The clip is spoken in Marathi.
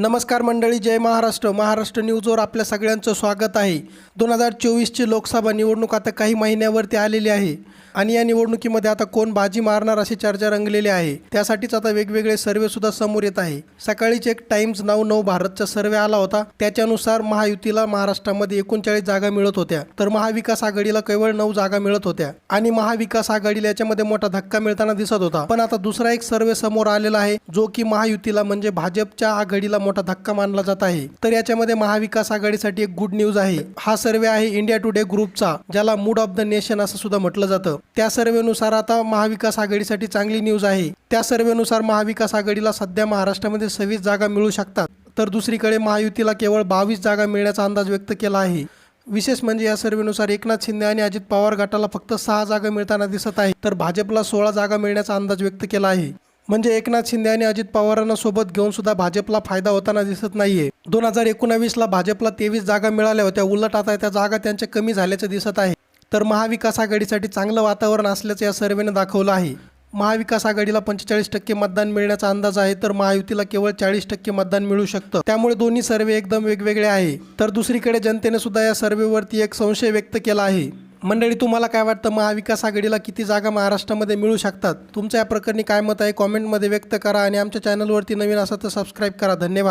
नमस्कार मंडळी जय महाराष्ट्र. महाराष्ट्र न्यूजवर आपल्या सगळ्यांचं स्वागत आहे. दोन हजार चोवीसची लोकसभा निवडणूक आता काही महिन्यावरती आलेली आहे. आणि या निवडणुकीमध्ये आता कोण बाजी मारणार अशी चर्चा रंगलेली आहे. त्यासाठीच आता वेगवेगळे सर्वेसुद्धा समोर येत आहे. सकाळीच एक टाइम्स नाव नऊ भारतचा सर्वे आला होता. त्याच्यानुसार महायुतीला महाराष्ट्रामध्ये एकोणचाळीस जागा मिळत होत्या. तर महाविकास आघाडीला केवळ नऊ जागा मिळत होत्या. आणि महाविकास आघाडीला याच्यामध्ये मोठा धक्का मिळताना दिसत होता. पण आता दुसरा एक सर्वे समोर आलेला आहे जो की महायुतीला म्हणजे भाजपच्या आघाडीला मोठा धक्का मानला जात आहे. तर याच्यामध्ये महाविकास आघाडीसाठी एक गुड न्यूज आहे. हा सर्वे आहे इंडिया टुडे ग्रुपचा ज्याला मूड ऑफ द नेशन असं सुद्धा म्हटलं जातं. त्या सर्वेनुसार आता महाविकास आघाडीसाठी चांगली न्यूज आहे. त्या सर्वेनुसार महाविकास आघाडीला सध्या महाराष्ट्रामध्ये सव्वीस जागा मिळू शकतात. तर दुसरीकडे महायुतीला केवळ बावीस जागा मिळण्याचा अंदाज व्यक्त केला आहे. विशेष म्हणजे या सर्वेनुसार एकनाथ शिंदे आणि अजित पवार गटाला फक्त सहा जागा मिळताना दिसत आहे. तर भाजपला सोळा जागा मिळण्याचा अंदाज व्यक्त केला आहे. म्हणजे एकनाथ शिंदे आणि अजित पवारांना सोबत घेऊन सुद्धा भाजपला फायदा होताना दिसत नाहीये. दोन हजार एकोणावीसला भाजपला तेवीस जागा मिळाल्या होत्या. उलट आता त्या जागा त्यांच्या कमी झाल्याचं दिसत आहे. तर महाविकास आघाडीसाठी चांगलं वातावरण असल्याचं या सर्वेनं दाखवलं आहे. महाविकास आघाडीला पंचेचाळीस टक्के मतदान मिळण्याचा अंदाज आहे तर महायुतीला केवळ चाळीस टक्के मतदान मिळू शकतं. त्यामुळे दोन्ही सर्वे एकदम वेगवेगळे आहे. तर दुसरीकडे जनतेने सुद्धा या सर्वेवरती एक संशय व्यक्त केला आहे. मंडळी तुम्हाला काय वाटतं? महाविकास आघाडीला किती जागा महाराष्ट्रामध्ये मिळू शकतात? तुमचं या प्रकरणी काय मत आहे? कॉमेंटमध्ये व्यक्त करा आणि आमच्या चॅनलवरती नवीन असा तर सबस्क्राईब करा. धन्यवाद.